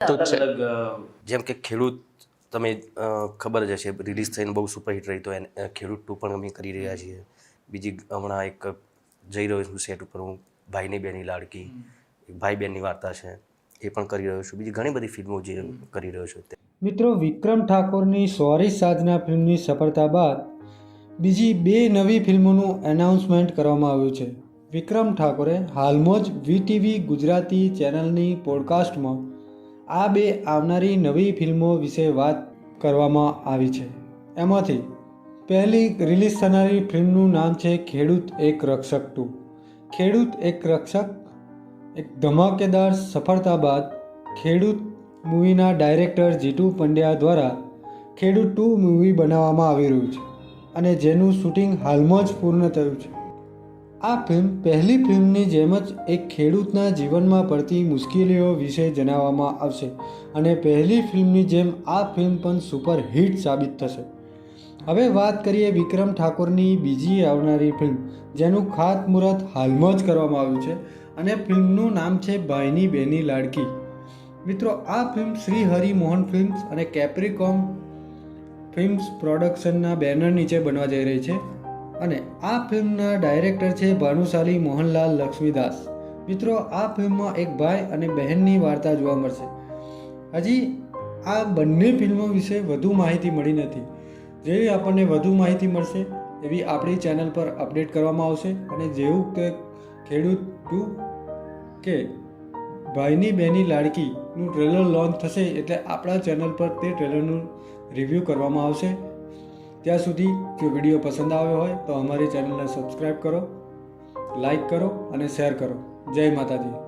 તો છે. જેમ કે ખેડૂત તમે ખબર જ હશે રિલીઝ થઈને બહુ સુપરહિટ રહી તો ખેડૂત ટુ પણ અમે કરી રહ્યા છીએ. બીજી હમણાં એક જઈ રહ્યો છું સેટ ઉપર હું ભાઈની બેની લાડકી ભાઈ બહેનની વાર્તા છે એ પણ કરી રહ્યો છું. બીજી ઘણી બધી ફિલ્મો જે કરી રહ્યો છું મિત્રો વિક્રમ ઠાકોરની સોરી સાધના ફિલ્મની સફળતા બાદ બીજી બે નવી ફિલ્મોનું એનાઉન્સમેન્ટ કરવામાં આવ્યું છે. વિક્રમ ઠાકોરે હાલમાં જ વીટીવી ગુજરાતી ચેનલની પોડકાસ્ટમાં આ બે આવનારી નવી ફિલ્મો વિશે વાત કરવામાં આવી છે. એમાંથી પહેલી રિલીઝ થનારી ફિલ્મનું નામ છે ખેડૂત એક રક્ષક ટુ. ખેડૂત એક રક્ષક, એક ધમાકેદાર સફળતા બાદ ખેડૂત મૂવીના ડાયરેક્ટર જીતુ પંડ્યા દ્વારા ખેડૂત ટુ મૂવી બનાવવામાં આવી રહ્યું છે અને જેનું શૂટિંગ હાલમાં જ પૂર્ણ થયું છે. આ ફિલ્મ પહેલી ફિલ્મની જેમ જ એક ખેડૂતના જીવનમાં પડતી મુશ્કેલીઓ વિશે જણાવવામાં આવશે અને પહેલી ફિલ્મની જેમ આ ફિલ્મ પણ સુપર હિટ સાબિત થશે. હવે વાત કરીએ વિક્રમ ઠાકોરની બીજી આવનારી ફિલ્મ, જેનું ખાતમુહૂર્ત હાલમાં જ કરવામાં આવ્યું છે અને ફિલ્મનું નામ છે ભાઈની બેની લાડકી. મિત્રો, આ ફિલ્મ શ્રી હરિ મોહન ફિલ્મ્સ અને કેપ્રિકોમ ફિલ્મ્સ પ્રોડક્શનના બેનર નીચે બનવા જઈ રહી છે. અને આ ફિલ્મના ડાયરેક્ટર છે ભાનુશાલી મોહનલાલ લક્ષ્મીદાસ. મિત્રો, આ ફિલ્મમાં એક ભાઈ અને બહેનની વાર્તા જોવા મળશે. હજી આ બંને ફિલ્મો વિશે વધુ માહિતી મળી નથી. જેવી આપણને વધુ માહિતી મળશે, એવી આપણી ચેનલ પર અપડેટ કરવામાં આવશે. અને જેવું કે ખેડૂત ટુ કે ભાઈની બેની લાડકીનું ટ્રેલર લોન્ચ થશે એટલે આપણા ચેનલ પર તે ટ્રેલરનું રિવ્યૂ કરવામાં આવશે. ત્યાં સુધી જો વીડિયો પસંદ આવ્યો હોય તો અમારી ચેનલને સબસ્ક્રાઈબ કરો લાઈક કરો અને શેર કરો. જય માતાજી.